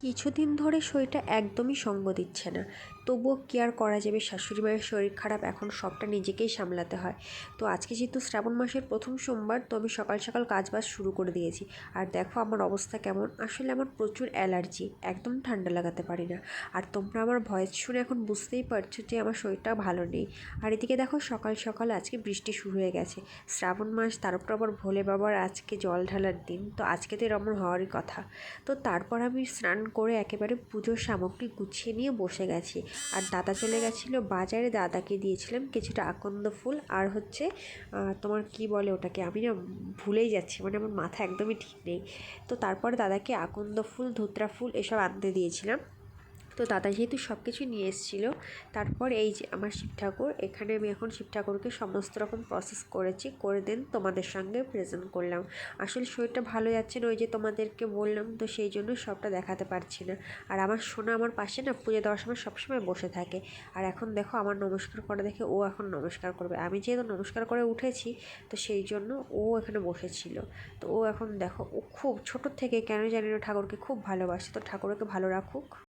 কিছুদিন ধরে শরীরটা একদমই সঙ্গ দিচ্ছে না। তবুও কি আর করা যাবে শাশুড়ি মায়ের শরীর খারাপ, এখন সবটা নিজেকেই সামলাতে হয়। তো আজকে যেহেতু শ্রাবণ মাসের প্রথম সোমবার, তো আমি সকাল সকাল কাজ বাজ শুরু করে দিয়েছি। আর দেখো আমার অবস্থা কেমন। আসলে আমার প্রচুর অ্যালার্জি, একদম ঠান্ডা লাগাতে পারি না। আর তোমরা আমার ভয়েস শুনে এখন বুঝতেই পারছ যে আমার শরীরটা ভালো নেই। আর এদিকে দেখো সকাল সকাল আজকে বৃষ্টি শুরু হয়ে গেছে। শ্রাবণ মাস তার উপর আবার ভোলে বাবার আজকে জল ঢালার দিন। তো আজকে তো এরকম হওয়ারই কথা। তো তারপর আমি স্নান করে একেবারে পুজোর সামগ্রী গুছিয়ে নিয়ে বসে গেছি। আর দাদা চলে গেছিল বাজারে। দাদাকে দিয়েছিলাম কিছুটা আকন্দ ফুল আর হচ্ছে তোমার কি বলে ওটাকে? আমি না ভুলেই যাচ্ছি মানে আমার মাথা একদমই ঠিক নেই। তো তারপর দাদাকে আকন্দ ফুল, ধুতরা ফুল এসব আনতে দিয়েছিলাম। তো দাদা যেহেতু সব কিছু নিয়ে এসেছিল, তারপর এই যে আমার শিব ঠাকুর, এখানে আমি এখন শিব ঠাকুরকে সমস্ত রকম প্রসেস করেছি, করে দেন তোমাদের সঙ্গে প্রেজেন্ট করলাম। আসলে শরীরটা ভালো যাচ্ছে না, ওই যে তোমাদেরকে বললাম, তো সেই জন্য সবটা দেখাতে পারছি না। আর আমার সোনা আমার পাশে না, পুজো দেওয়ার সময় সবসময় বসে থাকে। আর এখন দেখো আমার নমস্কার করে দেখে ও এখন নমস্কার করবে। আমি যেহেতু নমস্কার করে উঠেছি, তো সেই জন্য ও এখানে বসেছিল। তো ও এখন দেখো, ও খুব ছোটোর থেকে কেন জানি না ঠাকুরকে খুব ভালোবাসে, তো ঠাকুরকে ভালো রাখুক।